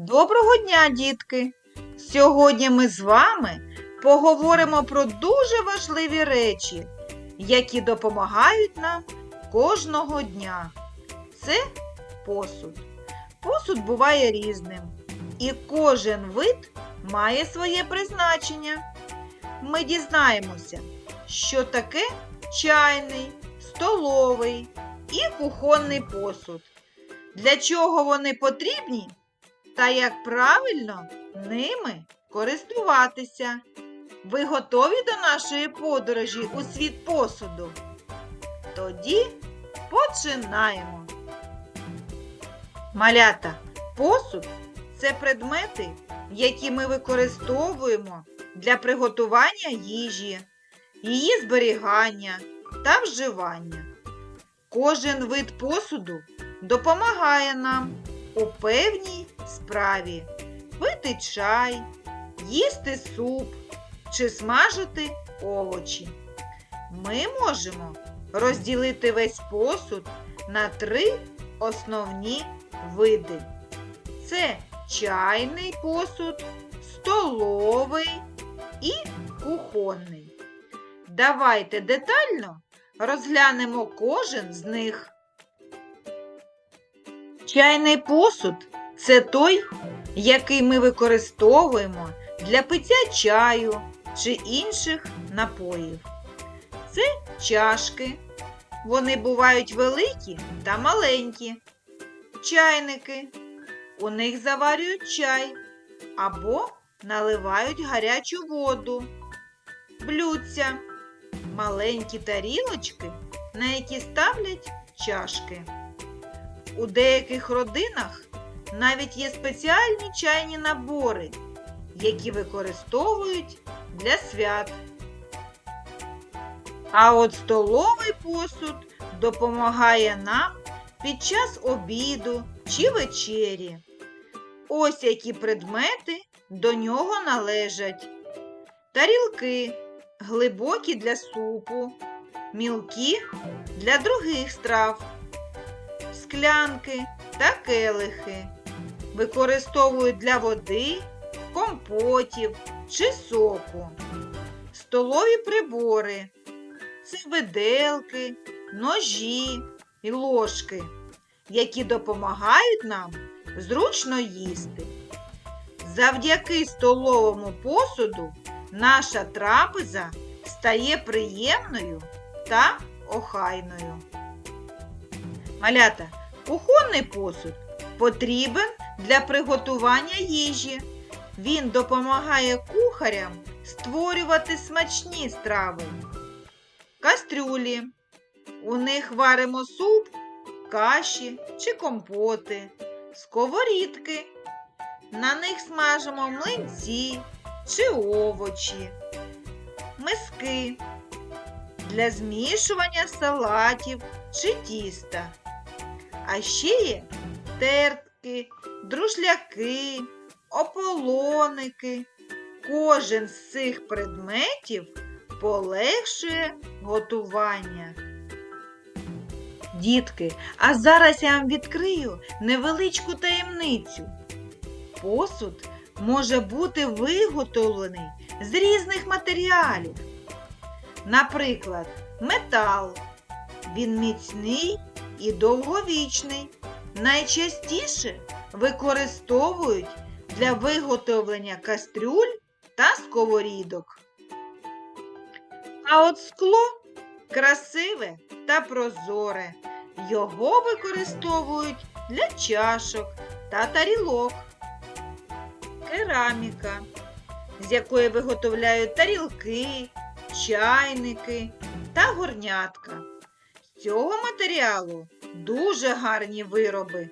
Доброго дня, дітки! Сьогодні ми з вами поговоримо про дуже важливі речі, які допомагають нам кожного дня. Це посуд. Посуд буває різним, і кожен вид має своє призначення. Ми дізнаємося, що таке чайний, столовий і кухонний посуд. Для чого вони потрібні та як правильно ними користуватися. Ви готові до нашої подорожі у світ посуду? Тоді починаємо. Малята, посуд це предмети, які ми використовуємо для приготування їжі, її зберігання та вживання. Кожен вид посуду допомагає нам у певній справі пити чай, їсти суп чи смажити овочі. Ми можемо розділити весь посуд на три основні види. Це чайний посуд, столовий і кухонний. Давайте детально розглянемо кожен з них. Чайний посуд це той, який ми використовуємо для пиття чаю чи інших напоїв. Це чашки. Вони бувають великі та маленькі. Чайники. У них заварюють чай або наливають гарячу воду. Блюдця. Маленькі тарілочки, на які ставлять чашки. У деяких родинах навіть є спеціальні чайні набори, які використовують для свят. А от столовий посуд допомагає нам під час обіду чи вечері. Ось які предмети до нього належать. Тарілки глибокі для супу, мілкі для других страв склянки та келихи. Використовують для води, компотів чи соку. Столові прибори це виделки, ножі і ложки, які допомагають нам зручно їсти. Завдяки столовому посуду наша трапеза стає приємною та охайною. Малята, кухонний посуд потрібен для приготування їжі. Він допомагає кухарям створювати смачні страви. Кастрюлі. У них варимо суп, каші чи компоти, сковорідки. На них смажимо млинці чи овочі, миски для змішування салатів чи тіста. А ще є тертки, друшляки, ополоники. Кожен з цих предметів полегшує готування. Дітки, а зараз я вам відкрию невеличку таємницю. Посуд може бути виготовлений з різних матеріалів. Наприклад, метал. Він міцний і довговічний. Найчастіше використовують для виготовлення кастрюль та сковорідок. А от скло красиве та прозоре. Його використовують для чашок та тарілок. Кераміка, з якої виготовляють тарілки, чайники та горнятка. Цього матеріалу дуже гарні вироби.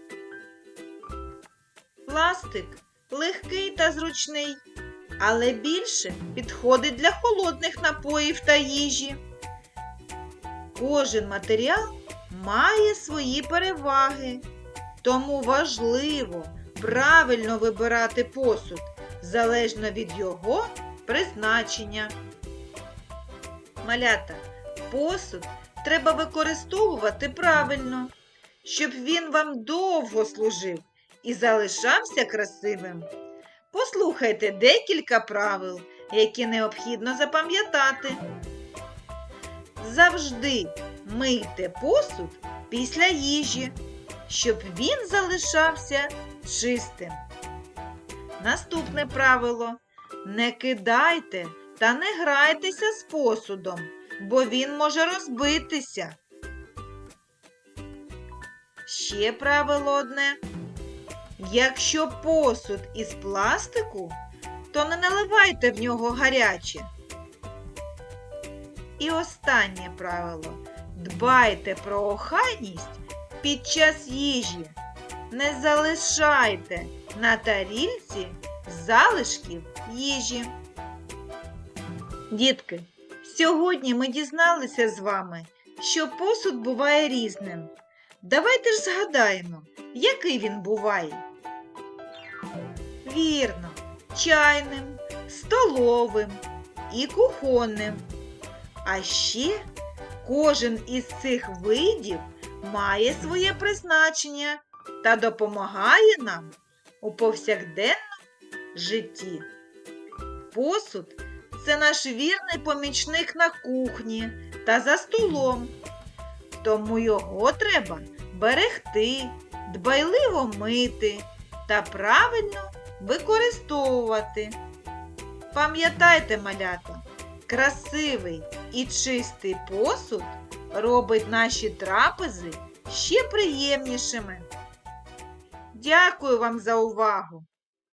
Пластик легкий та зручний, але більше підходить для холодних напоїв та їжі. Кожен матеріал має свої переваги, тому важливо правильно вибирати посуд залежно від його призначення. Малята, посуд треба використовувати правильно, щоб він вам довго служив і залишався красивим. Послухайте декілька правил, які необхідно запам'ятати. Завжди мийте посуд після їжі, щоб він залишався чистим. Наступне правило. Не кидайте та не грайтеся з посудом, бо він може розбитися. Ще правило одне. Якщо посуд із пластику, то не наливайте в нього гаряче. І останнє правило. Дбайте про охайність під час їжі. Не залишайте на тарільці залишків їжі. Дітки, сьогодні ми дізналися з вами, що посуд буває різним. Давайте ж згадаємо, який він буває. Вірно, чайним, столовим і кухонним. А ще кожен із цих видів має своє призначення та допомагає нам у повсякденному житті. Посуд це наш вірний помічник на кухні та за столом. Тому його треба берегти, дбайливо мити та правильно використовувати. Пам'ятайте, малята, красивий і чистий посуд робить наші трапези ще приємнішими. Дякую вам за увагу!